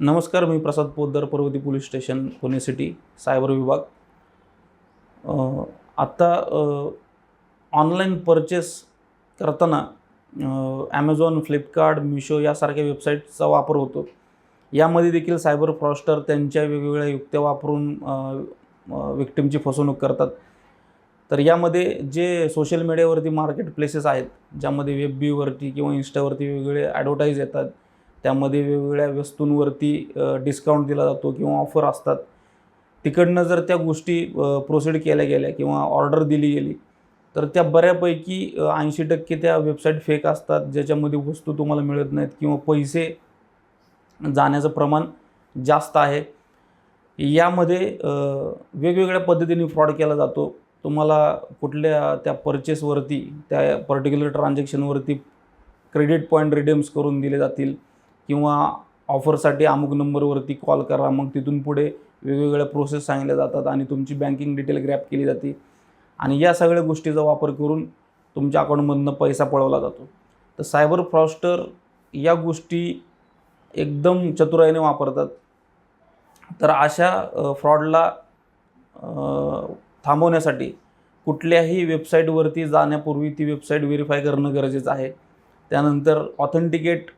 नमस्कार मी Prasad Poddar Parvati police station Pune city cyber विभाग. आत्ता ऑनलाईन परचेस करताना ॲमेझॉन फ्लिपकार्ट मिशो यासारख्या वेबसाईटचा वापर होतो. यामध्ये देखील सायबर फ्रॉस्टर त्यांच्या वेगवेगळ्या युक्त्या वापरून विक्टिमची फसवणूक करतात. तर यामध्ये जे सोशल मीडियावरती मार्केट प्लेसेस आहेत ज्यामध्ये वेब बीवरती किंवा इन्स्टावरती वेगवेगळे ॲडव्हर्टाईज येतात त्यामध्ये वेगवेगळ्या वस्तूंवरती डिस्काउंट दिला जातो किंवा ऑफर असतात. तिकडनं जर त्या गोष्टी प्रोसीड केल्या गेल्या किंवा ऑर्डर दिली गेली तर त्या बऱ्यापैकी ऐंशी टक्के त्या वेबसाईट फेक असतात ज्याच्यामध्ये वस्तू तुम्हाला मिळत नाहीत किंवा पैसे जाण्याचं प्रमाण जास्त आहे. यामध्ये वेगवेगळ्या पद्धतीने फ्रॉड केला जातो. तुम्हाला कुठल्या त्या परचेसवरती त्या पर्टिक्युलर ट्रान्झॅक्शनवरती क्रेडिट पॉईंट रिडीम्स करून दिले जातील. किंवा ऑफरसाठी अमुक नंबरवरती कॉल करा मग तिथून पुढे वेगवेगळ्या प्रोसेस सांगितल्या जातात आणि तुमची बँकिंग डिटेल ग्रॅप केली जाते. आणि या सगळ्या गोष्टीचा वापर करून तुमच्या अकाउंटमधनं पैसा पळवला जातो. तर सायबर फ्रॉस्टर या गोष्टी एकदम चतुराईने वापरतात. तर अशा फ्रॉडला थांबवण्यासाठी कुठल्याही वेबसाईटवरती जाण्यापूर्वी ती वेबसाईट व्हेरीफाय करणं गरजेचं आहे. त्यानंतर ऑथेंटिकेट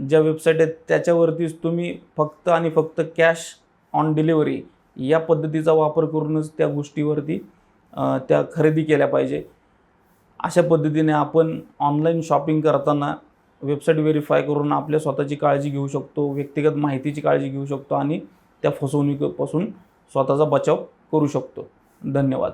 ज्या वेबसाईट आहेत त्याच्यावरतीच तुम्ही फक्त आणि फक्त कॅश ऑन डिलिव्हरी या पद्धतीचा वापर करूनच त्या गोष्टीवरती त्या खरेदी केल्या पाहिजे. अशा पद्धतीने आपण ऑनलाईन शॉपिंग करताना वेबसाईट व्हेरीफाय करून आपल्या स्वतःची काळजी घेऊ शकतो व्यक्तिगत माहितीची काळजी घेऊ शकतो आणि त्या फसवणुकीपासून स्वतःचा बचाव करू शकतो. धन्यवाद.